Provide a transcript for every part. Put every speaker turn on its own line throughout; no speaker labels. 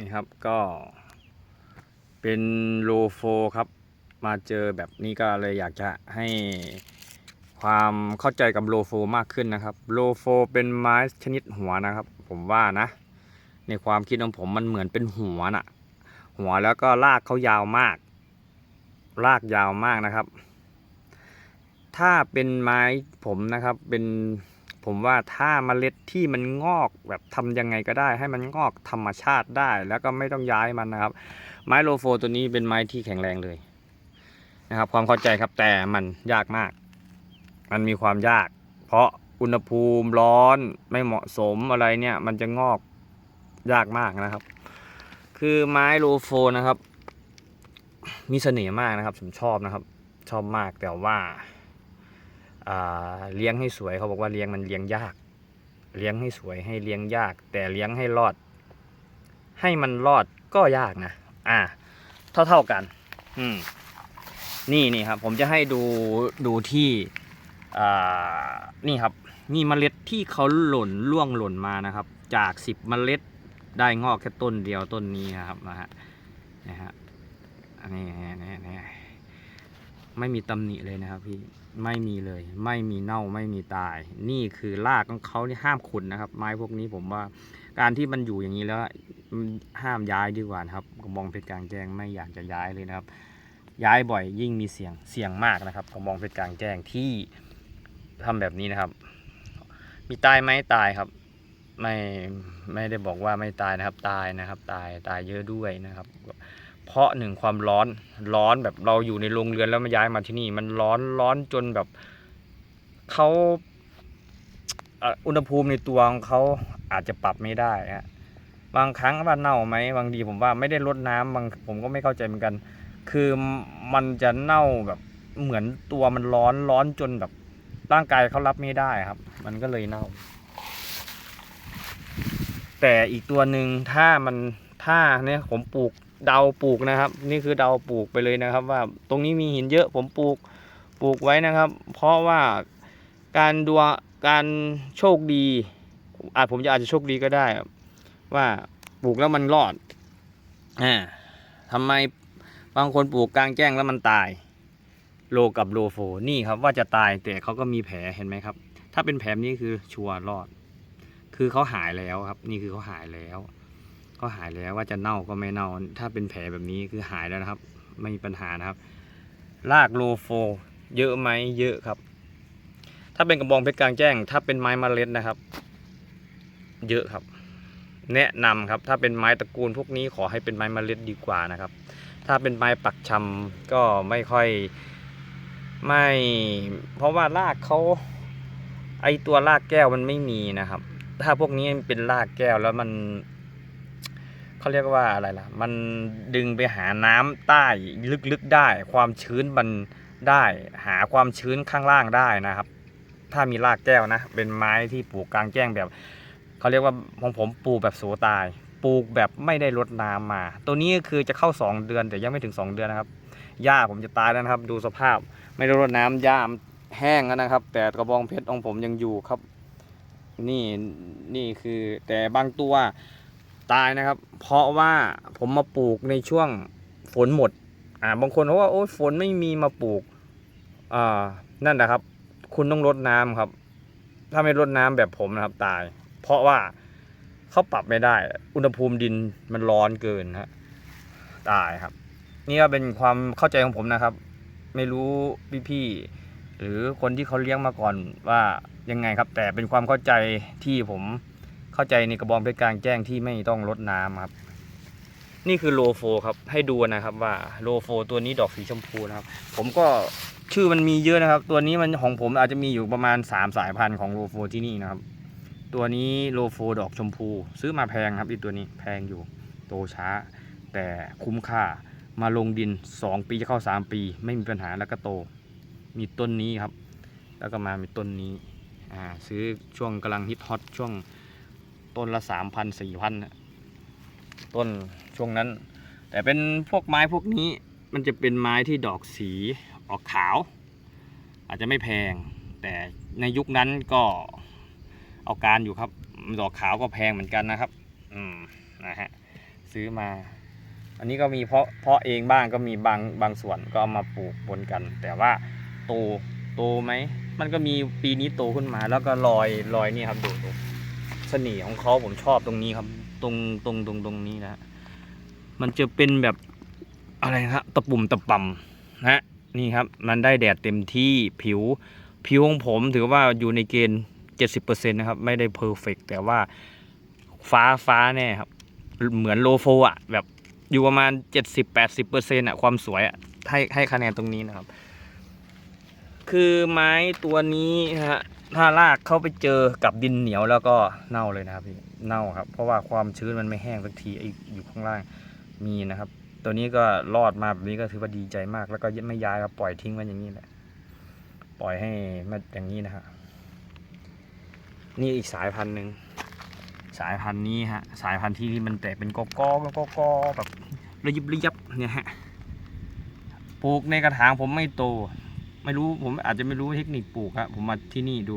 นี่ครับก็เป็นโลโฟครับ มาเจอแบบนี้ก็เลยอยากจะให้ความเข้าใจกับโลโฟมากขึ้นนะครับโลโฟเป็นไม้ชนิดหัวนะครับ ผมว่านะ ในความคิดของผมมันเหมือนเป็นหัวน่ะ หัวแล้วก็รากเขายาวมากรากยาวมากนะครับ ถ้าเป็นไม้ผมนะครับเป็น ผมว่าถ้าเมล็ดที่มันงอกแบบทำยังไงก็ได้ ให้มันงอกธรรมชาติได้ แล้วก็ไม่ต้องย้ายมันนะครับ ไม้โลโฟตัวนี้เป็นไม้ที่แข็งแรงเลยนะครับ ความเข้าใจครับแต่มันยากมาก มันมีความยาก เพราะอุณหภูมิร้อนไม่เหมาะสมอะไรเนี่ย มันจะงอกยากมากนะครับ คือไม้โลโฟนะครับ มีเสน่ห์มากนะครับ ผมชอบนะครับ ชอบมากแต่ว่าอ่า เลี้ยงให้สวยเขาบอกว่าเลี้ยงมันเลี้ยงยาก เลี้ยงให้สวยให้เลี้ยงยาก แต่เลี้ยงให้รอด ให้มันรอดก็ยากนะอ่า เท่าเท่ากัน อืมนี่นี่ครับ ผมจะให้ดูดูที่อ่านี่ครับนี่เมล็ดที่เขาหล่นล่วงหล่นมานะครับ จากสิบเมล็ดได้งอกแค่ต้นเดียวต้นนี้นะครับนะฮะนะฮะอันนี้นี่นี่นี่ไม่มีตำหนิเลยนะครับพี่ไม่มีเลย ไม่มีเน่าไม่มีตาย นี่คือรากของเขาที่ห้ามขุดนะครับ ไม้พวกนี้ผมว่า การที่มันอยู่อย่างนี้แล้วห้ามย้ายดีกว่านะครับกระบองเพชรกลางแจ้งไม่อยากจะย้ายเลยนะครับ ย้ายบ่อยยิ่งมีเสี่ยงเสี่ยงมากนะครับกระบองเพชรกลางแจ้งที่ทำแบบนี้นะครับ มีตายไหมตายครับ ไม่ไม่ได้บอกว่าไม่ตายนะครับ ตายนะครับ ตายตายเยอะด้วยนะครับ เพราะหนึ่งความร้อนร้อนแบบเราอยู่ในโรงเรือนแล้วมาย้ายมาที่นี่ มันร้อนร้อนจนแบบเขาอุณหภูมิในตัวของเขาอาจจะปรับไม่ได้ฮะบางครั้งว่าเน่าไหมบางทีผมว่าไม่ได้รดน้ำบางผมก็ไม่เข้าใจเหมือนกัน คือมันจะเน่าแบบเหมือนตัวมันร้อนร้อนจนแบบร่างกายเขารับไม่ได้ครับ มันก็เลยเน่า แต่อีกตัวหนึ่งถ้ามันถ้าเนี่ยผมปลูก เดาปลูกนะครับ นี่คือเดาปลูกไปเลยนะครับ ว่าตรงนี้มีหินเยอะผมปลูกปลูกไว้นะครับ เพราะว่าการดวงการโชคดี อาจผมจะอาจจะโชคดีก็ได้ ว่าปลูกแล้วมันรอดอ่าทำไมบางคนปลูกกลางแจ้งแล้วมันตายโลกับโลโฟนี่ครับว่าจะตายแต่เขาก็มีแผลเห็นไหมครับ ถ้าเป็นแผลนี้คือชัวร์รอด คือเขาหายแล้วครับ นี่คือเขาหายแล้ว เขาหายแล้วว่าจะเน่าก็ไม่เน่า ถ้าเป็นแผลแบบนี้คือหายแล้วนะครับ ไม่มีปัญหานะครับรากโลโฟ เยอะไหมเยอะครับ ถ้าเป็นกระบองเพชรกลางแจ้ง ถ้าเป็นไม้มเมล็ดนะครับ เยอะครับ แนะนำครับ ถ้าเป็นไม้ตระกูลพวกนี้ขอให้เป็นไม้มเมล็ดดีกว่านะครับ ถ้าเป็นไม้ปักชำก็ไม่ค่อยไม่ เพราะว่ารากเขาไอตัวรากแก้วมันไม่มีนะครับ ถ้าพวกนี้เป็นรากแก้วแล้วมัน เขาเรียกว่าอะไรล่ะ มันดึงไปหาน้ำใต้ลึกๆได้ ความชื้นมันได้หาความชื้นข้างล่างได้นะครับ ถ้ามีรากแก้วนะ เป็นไม้ที่ปลูกกลางแจ้งแบบเขาเรียกว่าของผมปลูกแบบโสตาย ปลูกแบบไม่ได้รดน้ำมา ตัวนี้ก็คือจะเข้า 2 เดือนแต่ยังไม่ถึง 2 เดือนนะครับหญ้าผมจะตายแล้วนะครับ ดูสภาพไม่ได้รดน้ำหญ้ามันแห้งแล้วนะครับ แต่กระบองเพชรของผมยังอยู่ครับ นี่นี่คือแต่บางตัว ตายนะครับ เพราะว่าผมมาปลูกในช่วงฝนหมด อ่าบางคนเขาว่าโอ้ยฝนไม่มีมาปลูกอ่านั่นนะครับ คุณต้องรดน้ำครับ ถ้าไม่รดน้ำแบบผมนะครับตาย เพราะว่าเขาปรับไม่ได้ อุณหภูมิดินมันร้อนเกินฮะตายครับ นี่ก็เป็นความเข้าใจของผมนะครับ ไม่รู้พี่ๆหรือคนที่เขาเลี้ยงมาก่อนว่ายังไงครับ แต่เป็นความเข้าใจที่ผม เข้าใจในกระบองเพชรกลางแจ้งที่ไม่ต้องรดน้ำครับ นี่คือโลโฟครับให้ดูนะครับว่าโลโฟตัวนี้ดอกสีชมพูนะครับ ผมก็ชื่อมันมีเยอะนะครับ ตัวนี้มันของผมอาจจะมีอยู่ประมาณ 3 สายพันธุ์ของโลโฟที่นี่นะครับ ตัวนี้โลโฟดอกชมพู ซื้อมาแพงครับอีตัวนี้แพงอยู่โตช้า แต่คุ้มค่ามาลงดิน 2 ปีจะเข้า 3 ปี ไม่มีปัญหาแล้วก็โต มีต้นนี้ครับ แล้วก็มามีต้นนี้อ่าซื้อช่วงกำลังฮิตฮอตช่วง ต้นละสามพันสี่พันต้นช่วงนั้น แต่เป็นพวกไม้พวกนี้มันจะเป็นไม้ที่ดอกสีออกขาว อาจจะไม่แพง แต่ในยุคนั้นก็เอาการอยู่ครับ ดอกขาวก็แพงเหมือนกันนะครับ อืมนะฮะซื้อมา อันนี้ก็มีเพาะเพาะเองบ้างก็มีบางบางส่วนก็เอามาปลูกบนกัน แต่ว่าโตโตไหมมันก็มีปีนี้โตขึ้นมาแล้วก็ลอยลอยนี่ครับดูดู เสน่ห์ของเขาผมชอบตรงนี้ครับ ตรงตรงตรงตรงนี้นะฮะมันจะเป็นแบบอะไรนะตะปุ่มตะป่ำนะฮะนี่ครับ มันได้แดดเต็มที่ผิว ผิวของผมถือว่าอยู่ในเกณฑ์70%นะครับ ไม่ได้เพอร์เฟกแต่ว่าฟ้าฟ้าแน่ครับ เหมือนโลโฟอะแบบอยู่ประมาณ70-80%อะความสวยอะให้ให้คะแนนตรงนี้นะครับ คือไม้ตัวนี้นะฮะ ถ้าลากเข้าไปเจอกับดินเหนียวแล้วก็เน่าเลยนะครับพี่เน่าครับ เพราะว่าความชื้นมันไม่แห้งสักทีไอ้อยู่ข้างล่างมีนะครับ ตัวนี้ก็รอดมาแบบนี้ก็ถือว่าดีใจมาก แล้วก็ไม่ย้ายครับปล่อยทิ้งไว้อย่างนี้แหละปล่อยให้มันอย่างนี้นะฮะนี่อีกสายพันธุ์หนึ่งสายพันธุ์นี้ฮะสายพันธุ์ที่มันแตกเป็นกอกอกกอกอแบบระยิบระยับเนี่ยฮะปลูกในกระถางผมไม่โต ไม่รู้ผมอาจจะไม่รู้เทคนิคปลูกครับผมมาที่นี่ดู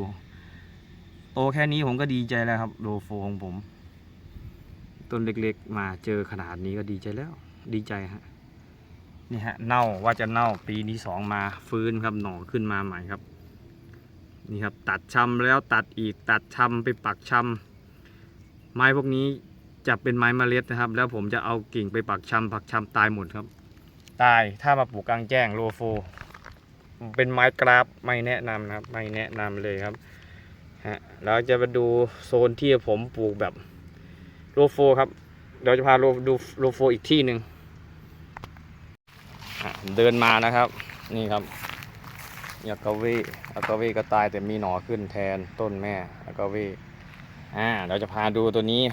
โตแค่นี้ผมก็ดีใจแล้วครับโลโฟของผม ต้นเล็กๆ มาเจอขนาดนี้ก็ดีใจแล้ว ดีใจฮะนี่ฮะเน่าว่าจะเน่าปีที่สองมาฟื้นครับหน่อขึ้นมาใหม่ครับ นี่ครับ ตัดชำแล้วตัดอีกตัดชำไปปักชำไม้พวกนี้จะเป็นไม้เมล็ดนะครับ แล้วผมจะเอากิ่งไปปักชำปักชำตายหมดครับ ตายถ้ามาปลูกกลางแจ้งโลโฟ เป็นไม้กราฟไม่แนะนำนะครับ ไม่แนะนำเลยครับฮะเราจะมาดูโซนที่ผมปลูกแบบโลโฟครับเดี๋ยวจะพาโลดูโลโฟอีกที่หนึ่งเดินมานะครับ นี่ครับยากาเวอากาเวก็ตายแต่มีหน่อขึ้นแทนต้นแม่อากาเวอ่าเราจะพาดูตัวนี้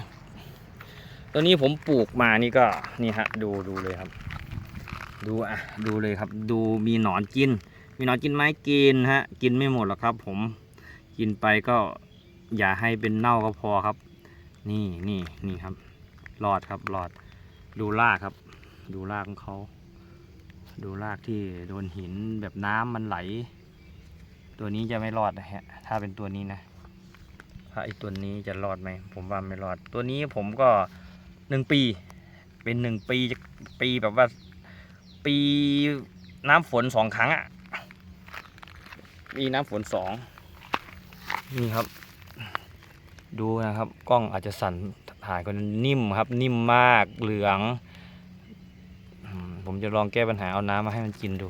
ตัวนี้ผมปลูกมานี่ก็นี่ฮะดูดูเลยครับ ดูอะดูเลยครับ ดูมีหนอนกิน มีหนอนกินไหมกินฮะ กินไม่หมดหรอกครับ ผมกินไปก็อย่าให้เป็นเน่าก็พอครับ นี่นี่นี่ครับรอดครับรอดดูรากครับ ดูรากของเขาดูรากที่โดนหินแบบน้ำมันไหล ตัวนี้จะไม่รอดนะฮะถ้าเป็นตัวนี้นะถ้าไอตัวนี้จะรอดไหมผมว่าไม่รอด ตัวนี้ผมก็หนึ่งปี เป็นหนึ่งปีปีแบบว่า ปีน้ำฝนสองครั้งอะ มีน้ำฝนสองนี่ครับ ดูนะครับ กล้องอาจจะสั่นถ่ายคนนิ่มครับ นิ่มมากเหลือง ผมจะลองแก้ปัญหาเอาน้ำมาให้มันกินดู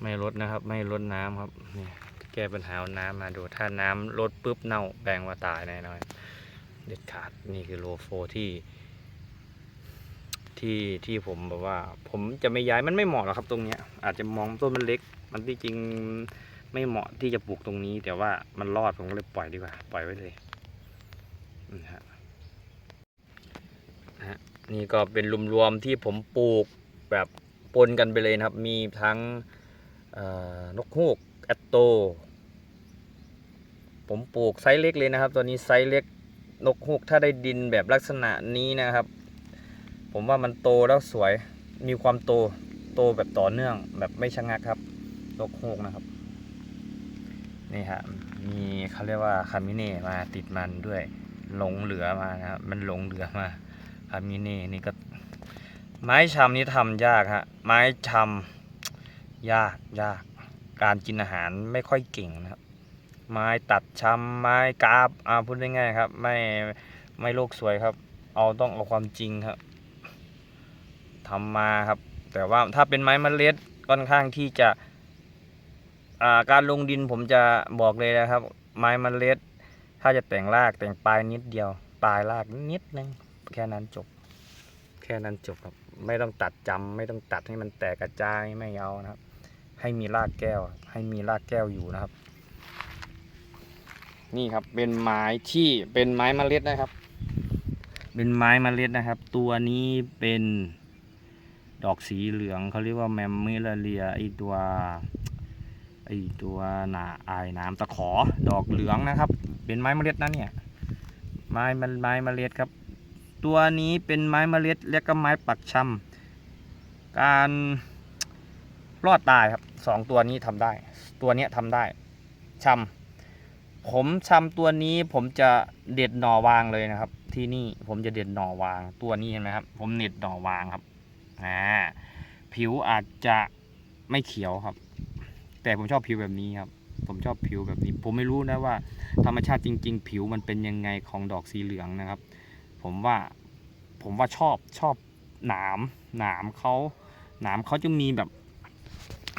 ไม่ลดนะครับ ไม่ลดน้ำครับนี่แก้ปัญหาเอาน้ำมาดู ถ้าน้ำลดปุ๊บเน่าแปลงว่าตายแน่นอนเด็ดขาดนี่คือโลโฟที่ที่ที่ผมแบบว่า ผมจะไม่ย้ายมันไม่เหมาะหรอกครับตรงเนี้ยอาจจะมองต้นมันเล็ก มันที่จริงไม่เหมาะที่จะปลูกตรงนี้ แต่ว่ามันรอดผมก็เลยปล่อยดีกว่า ปล่อยไว้เลยนะฮะนี่ก็เป็นรวมๆที่ผมปลูกแบบปนกันไปเลยนะครับ มีทั้งนกฮูกแอตโต ผมปลูกไซส์เล็กเลยนะครับ ตัวนี้ไซส์เล็กนกฮูกถ้าได้ดินแบบลักษณะนี้นะครับ ผมว่ามันโตแล้วสวยมีความโตโตแบบต่อเนื่องแบบไม่ชะงักครับ นกฮูกนะครับนี่ฮะมีเขาเรียกว่าคามิเน่มาติดมันด้วยหลงเหลือมานะครับมันหลงเหลือมาคามิเน่นี่ก็ ไม้ชำนี่ทำยากฮะไม้ชำยากยากการกินอาหารไม่ค่อยเก่งนะครับ ไม้ตัดชำไม้กราบอ่าพูดง่ายๆครับ ไม่ไม่โลกสวยครับ เอาต้องเอาความจริงครับทำมาครับ แต่ว่าถ้าเป็นไม้มเมล็ดค่อนข้างที่จะ การลงดินผมจะบอกเลยนะครับ ไม้มเมล็ด ถ้าจะแต่งรากแต่งปลายนิดเดียว ปลายรากนิดนึงแค่นั้นจบ แค่นั้นจบครับ ไม่ต้องตัดจำไม่ต้องตัดให้มันแตกกระจายไม่เอานะครับ ให้มีรากแก้ว ให้มีรากแก้วอยู่นะครับ นี่ครับเป็นไม้ที่เป็นไม้มเมล็ดนะครับ เป็นไม้มเมล็ดนะครับ ตัวนี้เป็นดอกสีเหลืองเขาเรียกว่าแมมเมลาเรียไอตัว ไอตัวหนาอายน้ำตะขอดอกเหลืองนะครับ เป็นไม้เมล็ดนะเนี่ย ไม้มันไม้เมล็ดครับ ตัวนี้เป็นไม้เมล็ดและก็ไม้ปักชำการรอดตายครับสองตัวนี้ทำได้ ตัวเนี้ยทำได้ชำผมชำตัวนี้ผมจะเด็ดหน่อวางเลยนะครับ ที่นี่ผมจะเด็ดหน่อวางตัวนี้เห็นไหมครับ ผมเน็ดหน่อวางครับอ่าผิวอาจจะไม่เขียวครับ แต่ผมชอบผิวแบบนี้ครับ ผมชอบผิวแบบนี้ ผมไม่รู้นะว่า ธรรมชาติจริง ๆ ผิวมันเป็นยังไงของดอกสีเหลืองนะครับ ผมว่าผมว่าชอบชอบหนามหนามเขาหนามเขาจะมีแบบ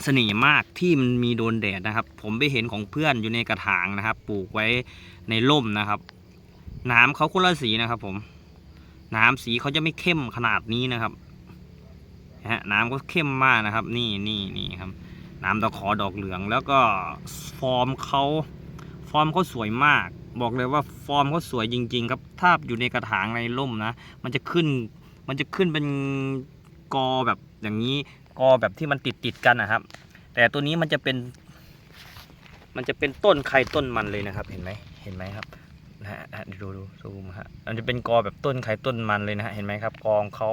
เสน่ห์มากที่มันมีโดนแดดนะครับ ผมไปเห็นของเพื่อนอยู่ในกระถางนะครับ ปลูกไว้ในร่มนะครับหนามเขาคนละสีนะครับ ผมหนามสีเขาจะไม่เข้มขนาดนี้นะครับฮะหนามก็เข้มมากนะครับ นี่นี่นี่ครับ นามตะขอดอกเหลือง แล้วก็ฟอร์มเขาฟอร์มเขาสวยมาก บอกเลยว่าฟอร์มเขาสวยจริง ๆ ครับถ้าอยู่ในกระถางในร่มนะ มันจะขึ้นมันจะขึ้นเป็นกอแบบอย่างนี้กอแบบที่มันติดติดกันนะครับ แต่ตัวนี้มันจะเป็น มันจะเป็นต้นใครต้นมันเลยนะครับเห็นไหมเห็นไหมครับนะฮะดูดูซูมฮะมันจะเป็นกอแบบต้นใครต้นมันเลยนะฮะเห็นไหมครับกองเขา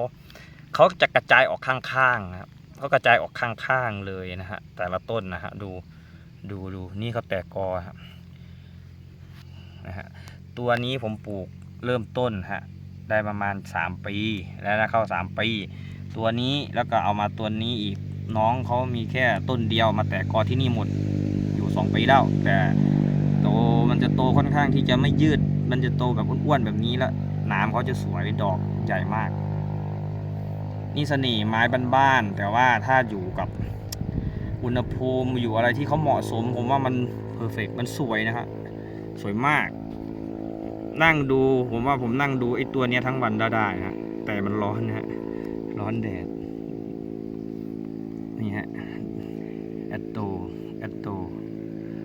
เขาจะกระจายออกข้างๆครับ เขากระจายออกข้างๆเลยนะฮะแต่ละต้นนะฮะดูดูดูนี่เขาแตกกอครับนะฮะตัวนี้ผมปลูกเริ่มต้นฮะได้ประมาณ 3 ปีแล้วนะเข้า 3 ปี ตัวนี้แล้วก็เอามาตัวนี้อีกน้องเขามีแค่ต้นเดียวมาแตกกอที่นี่หมดอยู่ 2 ปีแล้วแต่โตมันจะโตค่อนข้างที่จะไม่ยืด มันจะโตแบบอ้วนๆแบบนี้แล้วหนามเขาจะสวยดอกใหญ่มาก นี่เสน่ห์ไม้บ้านๆแต่ว่าถ้าอยู่กับอุณหภูมิอยู่อะไรที่เขาเหมาะสม ผมว่ามันเพอร์เฟกมันสวยนะครับสวยมาก นั่งดูผมว่าผมนั่งดูไอ้ตัวเนี้ยทั้งวันได้ได้ฮะแต่มันร้อนนะฮะร้อนแดดนี่ฮะแอตโตแอตโต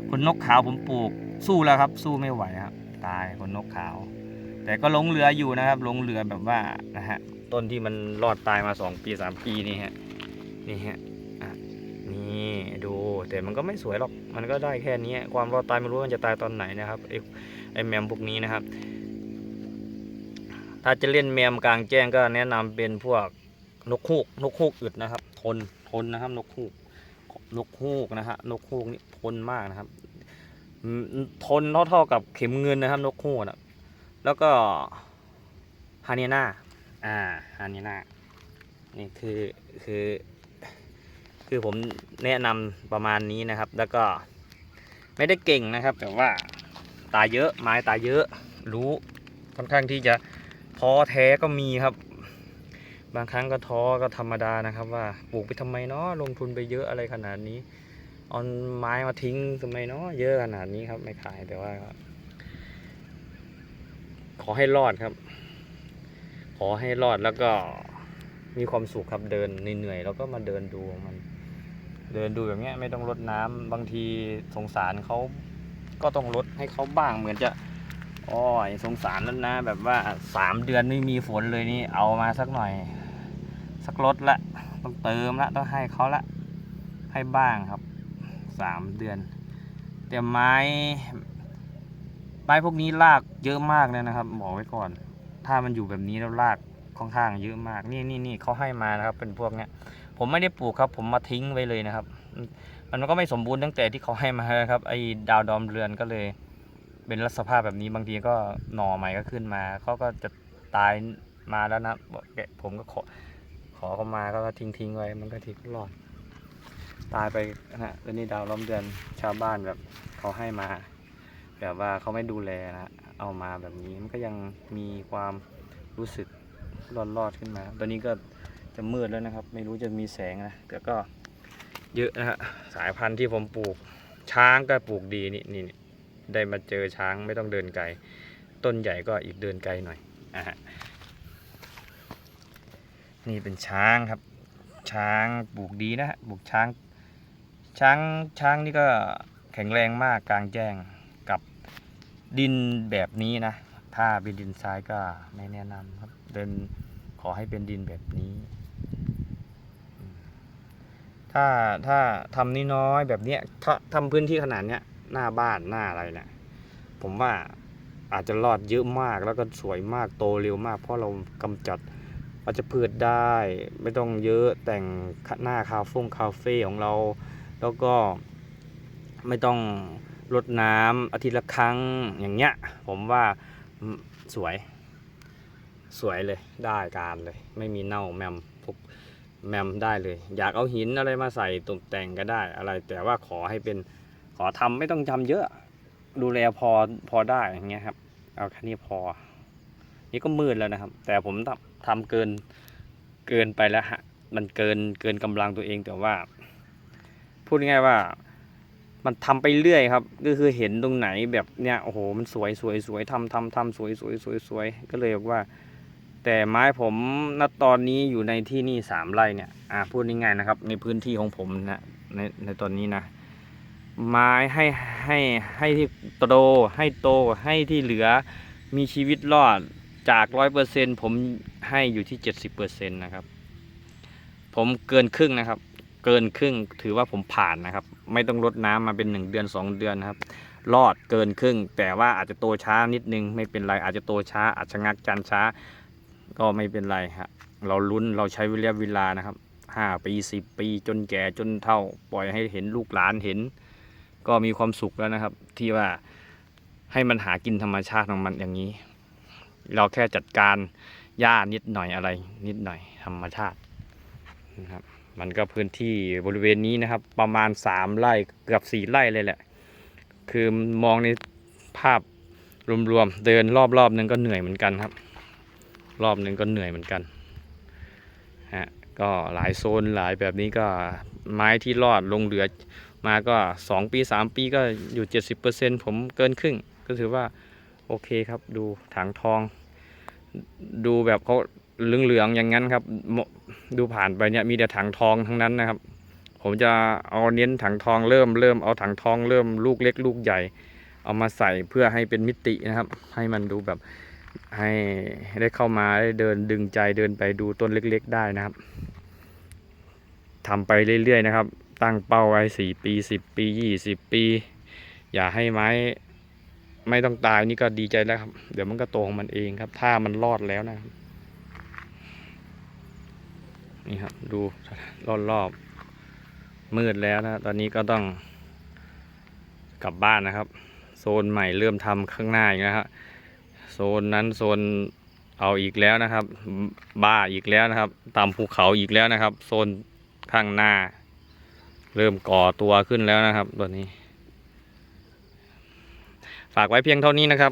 คนนกขาวผมปลูกสู้แล้วครับ สู้ไม่ไหวครับ ตายคนนกขาว แต่ก็หลงเหลืออยู่นะครับหลงเหลือแบบว่านะฮะ ต้นที่มันรอดตายมาสองปีสามปีนี่ฮะนี่ฮะอะนี่ดูแต่มันก็ไม่สวยหรอกมันก็ได้แค่นี้ความรอดตายไม่รู้ว่ามันจะตายตอนไหนนะครับไอ้ไอ้แมมพวกนี้นะครับ ถ้าจะเล่นแมมกลางแจ้งก็แนะนำเป็นพวกนกฮูกนกฮูกอึดนะครับ ทนทนนะครับนกฮูกนกฮูกนะฮะนกฮูกนี่ทนมากนะครับทนเท่าเท่ากับเข็มเงินนะครับ นกฮูกนะแล้วก็ฮานีนา อ่าฮานีนานี่คือคือคือผมแนะนำประมาณนี้นะครับ แล้วก็ไม่ได้เก่งนะครับ แต่ว่าตายเยอะไม้ตายเยอะ รู้ค่อนข้างที่จะท้อแท้ก็มีครับ บางครั้งก็ท้อก็ธรรมดานะครับว่าปลูกไปทำไมเนาะลงทุนไปเยอะอะไรขนาดนี้เอาไม้มาทิ้งทำไมเนาะเยอะขนาดนี้ครับไม่ขายแต่ว่า ขอให้รอดครับ ขอให้รอดแล้วก็มีความสุขครับเดินเหนื่อยๆแล้วก็มาเดินดูของมัน เดินดูแบบนี้ไม่ต้องรดน้ำบางทีสงสารเขาก็ต้องลดให้เขาบ้างเหมือนจะอ้ยสงสารแล้วนะ แบบว่าสามเดือนไม่มีฝนเลยนี่เอามาสักหน่อย สักรถละต้องเติมละต้องให้เขาละให้บ้างครับสามเดือนแต่ไม้ไม้พวกนี้รากเยอะมากเลยนะครับบอกไว้ก่อน ถ้ามันอยู่แบบนี้แล้วรากค่อนข้างเยอะมาก นี่นี่นี่เขาให้มานะครับ เป็นพวกเนี้ย ผมไม่ได้ปลูกครับ ผมมาทิ้งไว้เลยนะครับ มันก็ไม่สมบูรณ์ตั้งแต่ที่เขาให้มาครับ ไอ้ดาวดอมเรือนก็เลย เป็นลักษณะภาพแบบนี้บางทีก็หน่อใหม่ก็ขึ้นมาเขาก็จะตายมาแล้วนะผมก็ขอขอเขามาก็ทิ้งทิ้งไว้ มันก็ทิ้งรอด ตายไปนะฮะแล้วนี่ดาวล้อมเดือนชาวบ้านแบบเขาให้มา แบบว่าเขาไม่ดูแลนะเอามาแบบนี้มันก็ยังมีความรู้สึกรอดรอดขึ้นมา ตอนนี้ก็จะมืดแล้วนะครับ ไม่รู้จะมีแสงนะแต่ก็เยอะนะฮะสายพันธุ์ที่ผมปลูก ช้างก็ปลูกดีนี่นี่นี่ได้มาเจอช้างไม่ต้องเดินไกล ต้นใหญ่ก็อีกเดินไกลหน่อยอะฮะนี่เป็นช้างครับ ช้างปลูกดีนะฮะปลูกช้าง ช้างช้างนี่ก็แข็งแรงมากกลางแจ้ง กับดินแบบนี้นะ ถ้าเป็นดินทรายก็ไม่แนะนำครับ เดินขอให้เป็นดินแบบนี้ ถ้าถ้าทำน้อยๆแบบเนี้ยถ้าทำพื้นที่ขนาดเนี้ยหน้าบ้านหน้าอะไรเนี่ยผมว่าอาจจะรอดเยอะมากแล้วก็สวยมากโตเร็วมาก เพราะเรากำจัดวัชพืชได้ไม่ต้องเยอะแต่งหน้าคาเฟ่คาเฟ่ของเรา แล้วก็ไม่ต้อง รดน้ำอาทิตย์ละครั้งอย่างเงี้ย ผมว่าสวย สวยเลยได้การเลย ไม่มีเน่าแมมพวกแมมได้เลย อยากเอาหินอะไรมาใส่ตกแต่งก็ได้อะไร แต่ว่าขอให้เป็นขอทำไม่ต้องทำเยอะ ดูแลพอพอได้อย่างเงี้ยครับเอาแค่นี้พอ นี่ก็มืดแล้วนะครับ แต่ผมทำทำเกินเกินไปแล้วฮะมันเกินเกินกำลังตัวเองแต่ว่า พูดง่ายว่า มันทำไปเรื่อยครับ ก็คือเห็นตรงไหนแบบเนี้ยโอ้โหมันสวยสวยสวยทำทำทำสวยสวยสวยสวยก็เลยบอกว่า แต่ไม้ผมณตอนนี้อยู่ในที่นี่สามไร่เนี่ยอ่าพูดง่ายๆนะครับ ในพื้นที่ของผมนะในในตอนนี้นะ ไม้ให้ให้ให้ที่โตให้โตให้ที่เหลือมีชีวิตรอดจากร้อยเปอร์เซ็นผมให้อยู่ที่เจ็ดสิบเปอร์เซ็นต์นะครับ ผมเกินครึ่งนะครับ เกินครึ่งถือว่าผมผ่านนะครับ ไม่ต้องลดน้ำมาเป็นหนึ่งเดือนสองเดือนนะครับ รอดเกินครึ่ง แต่ว่าอาจจะโตช้านิดนึงไม่เป็นไรอาจจะโตช้า อาจจะงักจันช้า ก็ไม่เป็นไรฮะเราลุ้นเราใช้วิเวลานะครับห้าปีสิบปีจนแก่จนเท่า ปล่อยให้เห็นลูกหลานเห็น ก็มีความสุขแล้วนะครับ ที่ว่าให้มันหากินธรรมชาติของมันอย่างนี้ เราแค่จัดการหญ้านิดหน่อยอะไร นิดหน่อยธรรมชาตินะครับ มันก็พื้นที่บริเวณนี้นะครับ ประมาณสามไร่เกือบสี่ไร่เลยแหละ คือมองในภาพรวมๆเดินรอบๆนึงก็เหนื่อยเหมือนกันครับ รอบนึงก็เหนื่อยเหมือนกันฮะก็หลายโซนหลายแบบนี้ก็ไม้ที่รอดลงเหลือมาก็ 2 ปี 3 ปีก็อยู่ 70%ผมเกินครึ่ง ก็ถือว่าโอเคครับดูถังทอง ดูแบบเขา เหลืองๆอย่างนั้นครับ ดูผ่านไปเนี่ยมีแต่ถังทองทั้งนั้นนะครับ ผมจะเอาเน้นถังทองเริ่มเริ่มเอาถังทองเริ่มลูกเล็กลูกใหญ่ เอามาใส่เพื่อให้เป็นมิตินะครับ ให้มันดูแบบให้ได้เข้ามาได้เดินดึงใจเดินไปดูต้นเล็ก ๆ ได้นะครับทำไปเรื่อยๆนะครับ ตั้งเป้าไว้สี่ปีสิบปียี่สิบปี อย่าให้ไม้ไม่ต้องตายนี่ก็ดีใจแล้วครับ เดี๋ยวมันก็โตของมันเองครับ ถ้ามันรอดแล้วนะครับ นี่ครับ ดูรอบรอบมืดแล้วนะ ตอนนี้ก็ต้องกลับบ้านนะครับ โซนใหม่เริ่มทำข้างหน้าอีกแล้วครับโซนนั้นโซนเอาอีกแล้วนะครับ บ้าอีกแล้วนะครับตามภูเขาอีกแล้วนะครับ โซนข้างหน้า เริ่มก่อตัวขึ้นแล้วนะครับตัวนี้ ฝากไว้เพียงเท่านี้นะครับ